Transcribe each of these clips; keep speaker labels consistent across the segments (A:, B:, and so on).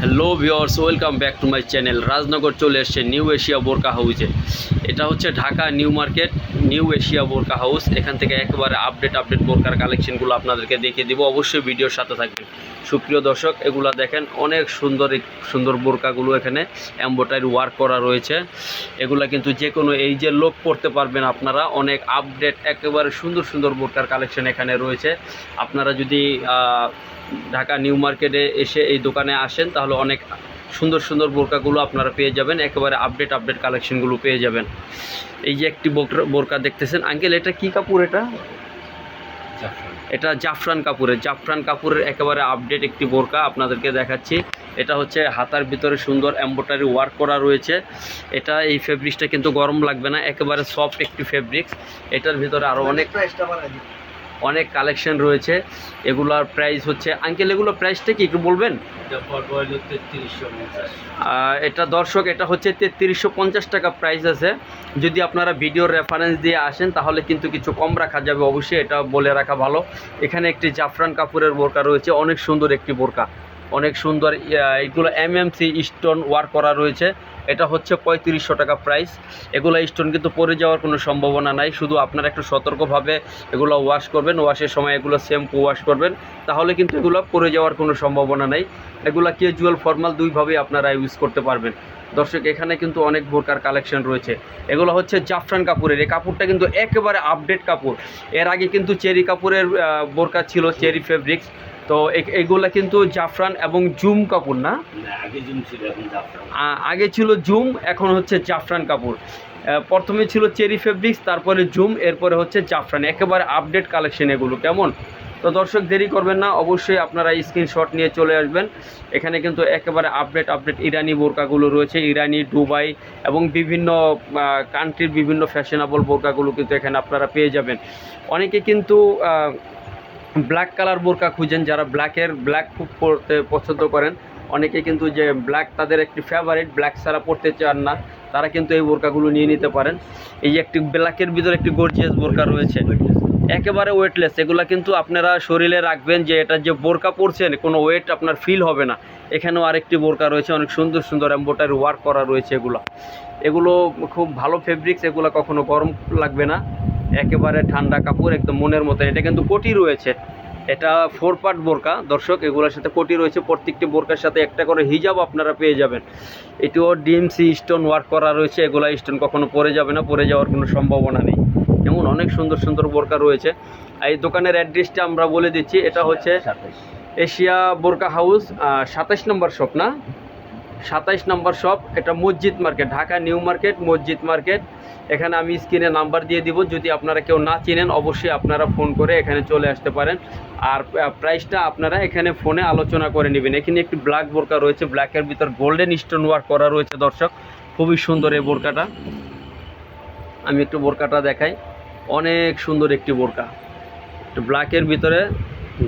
A: Hello viewers welcome back to my channel. Rajnagar চলে এসছে new Asia বোরকা হাউজে এটা হচ্ছে Dhaka new market. New Asia বোরকা হাউস এখান থেকে একেবারে আপডেট আপডেট বোরকার কালেকশনগুলো আপনাদেরকে দেখিয়ে দিব। অবশ্যই ভিডিওর সাথে থাকবেন। সুপ্রিয় দর্শক, এগুলা দেখেন, অনেক সুন্দর সুন্দর বোরকাগুলো এখানে এম্বোটারি ওয়ার্ক করা রয়েছে। এগুলো কিন্তু যে কোনো এই যে লোক পড়তে পারবেন আপনারা, অনেক আপডেট একেবারে সুন্দর সুন্দর বোরকার কালেকশন এখানে রয়েছে। আপনারা যদি ঢাকা নিউ মার্কেটে এসে এই দোকানে আসেন, তাহলে অনেক সুন্দর সুন্দর বোরকাগুলো আপনারা পেয়ে যাবেন। একেবারে আপডেট আপডেট কালেকশনগুলো পেয়ে যাবেন। এই যে একটি বোরকা- বোরকা দেখতেছেন। আঙ্কেল এটা কি কাপড় এটা? এটা জাফরান কাপুরের। জাফরান কাপুরের একেবারে আপডেট একটি বোরকা আপনাদেরকে দেখাচ্ছি। এটা হচ্ছে হাতার ভিতরে সুন্দর এম্বোটারি ওয়ার্ক করা রয়েছে। এটা এই ফেব্রিক্সটা কিন্তু গরম লাগবে না। একেবারে সফট একটি ফেব্রিক্স এটার ভিতরে আরও অনেক অনেক কালেকশন রয়েছে। এগুলোর প্রাইস হচ্ছে আঙ্কেল এগুলো প্রাইসটা কি একটু বলবেন? এটা দর্শক এটা হচ্ছে তেত্রিশশো পঞ্চাশ টাকা প্রাইস আছে। যদি আপনারা ভিডিওর রেফারেন্স দিয়ে আসেন তাহলে কিন্তু কিছু কম রাখা যাবে। অবশ্যই এটা বলে রাখা ভালো। এখানে একটি জাফরান কাপুরের বোরকা রয়েছে অনেক সুন্দর একটি বোরকা। অনেক সুন্দর এগুলো এমএমসি স্টোন ওয়ার্ক করা রয়েছে। এটা হচ্ছে পঁয়ত্রিশশো টাকা প্রাইস এগুলো স্টোন কিন্তু পরে যাওয়ার কোনো সম্ভাবনা নাই। শুধু আপনারা একটু সতর্কভাবে এগুলো ওয়াশ করবেন। ওয়াশের সময় এগুলো শ্যাম্পু ওয়াশ করবেন। তাহলে কিন্তু এগুলো পরে যাওয়ার কোনো সম্ভাবনা নেই। এগুলো ক্যাজুয়াল ফর্মাল দুইভাবেই আপনারা ইউজ করতে পারবেন। দর্শক, এখানে কিন্তু অনেক বোরকার কালেকশন রয়েছে। এগুলো হচ্ছে জাফরান কাপুরের। এই কাপড়টা কিন্তু একেবারে আপডেট কাপড়। এর আগে কিন্তু চেরি কাপুরের বোরকা ছিল, চেরি ফেব্রিক্স তো এগুলা কিন্তু জাফরান এবং জুম কাপড় না?
B: আগে ছিল
A: জুম এখন হচ্ছে জাফরান কাপড় প্রথমে ছিল চেরি ফেব্রিক্স তারপরে জুম এরপরে হচ্ছে জাফরান। একেবারে আপডেট কালেকশন এগুলো কেমন? তো দর্শক দেরি করবেন না অবশ্যই আপনারা স্ক্রিনশট নিয়ে চলে আসবেন। এখানে কিন্তু একেবারে আপডেট আপডেট ইরানি বোরকাগুলো রয়েছে ইরানি দুবাই এবং বিভিন্ন কান্ট্রির বিভিন্ন ফ্যাশনেবল বোরকাগুলো কিন্তু এখানে আপনারা পেয়ে যাবেন। অনেকে কিন্তু ব্ল্যাক কালার বোরকা খুঁজেন, যারা ব্ল্যাকের ব্ল্যাক খুব পরতে পছন্দ করেন, অনেকে কিন্তু যে ব্ল্যাক তাদের একটি ফেভারিট ব্ল্যাক ছাড়া পরতে চান না, তারা কিন্তু এই বোরকাগুলো নিয়ে নিতে পারেন। এই যে একটি ব্ল্যাকের ভিতরে একটি গর্জিয়াস বোরকা রয়েছে। একেবারে ওয়েটলেস এগুলো কিন্তু আপনারা শরীরে রাখবেন যে এটা যে বোরকা পরছেন, কোনো ওয়েট আপনার ফিল হবে না। এখানেও আরেকটি বোরকা রয়েছে, অনেক সুন্দর সুন্দর এম্বোটারি ওয়ার্ক করা রয়েছে এগুলো। এগুলো খুব ভালো ফেব্রিক্স এগুলো কখনো গরম লাগবে না। একেবারে ঠান্ডা কাপড় একদম মনের মতো এটা কিন্তু কোটি রয়েছে। এটা ফোর পার্ট বোরকা। দর্শক এগুলোর সাথে কোটি রয়েছে। প্রত্যেকটি বোরকার সাথে একটা করে হিজাব আপনারা পেয়ে যাবেন। এটিও ডিএমসি স্টোন ওয়ার্ক করা রয়েছে। এগুলো স্টোন কখনো পরে যাবে না পরে যাওয়ার কোনো সম্ভাবনা নেই। এমন অনেক সুন্দর সুন্দর বোরকা রয়েছে। এই দোকানের অ্যাড্রেসটা আমরা বলে দিচ্ছি এটা হচ্ছে এশিয়া বোরকা হাউস সাতাশ নম্বর শপ না? সাতাইশ নম্বর শপ এটা মসজিদ মার্কেট ঢাকা নিউ মার্কেট মসজিদ মার্কেট এখানে আমি স্ক্রিনে নাম্বার দিয়ে দিব, যদি আপনারা কেউ না চিনেন, অবশ্যই আপনারা ফোন করে এখানে চলে আসতে পারেন। আর প্রাইসটা আপনারা এখানে ফোনে আলোচনা করে নেবেন। এখানে একটি ব্ল্যাক বোরকা রয়েছে ব্ল্যাকের ভিতর গোল্ডেন স্টোন ওয়ার্ক করা রয়েছে, দর্শক। খুবই সুন্দর এই বোরকাটা। আমি একটু বোরকাটা দেখাই। অনেক সুন্দর একটি বোরকা। ব্ল্যাকের ভিতরে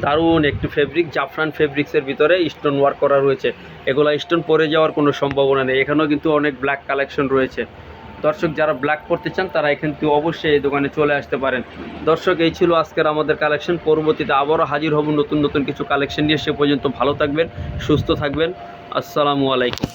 A: দারুণ একটি ফেব্রিক জাফরান ফেব্রিক্সের ভিতরে স্টোন ওয়ার্ক করা রয়েছে। এগুলো স্টোন পরে যাওয়ার কোনো সম্ভাবনা নেই। এখানেও কিন্তু অনেক ব্ল্যাক কালেকশন রয়েছে। দর্শক, যারা ব্ল্যাক পড়তে চান, তারা এখান থেকে অবশ্যই এই দোকানে চলে আসতে পারেন। দর্শক, এই ছিল আজকের আমাদের কালেকশন পরবর্তীতে আবারও হাজির হব নতুন নতুন কিছু কালেকশন নিয়ে। সে পর্যন্ত ভালো থাকবেন, সুস্থ থাকবেন। আসসালামু আলাইকুম।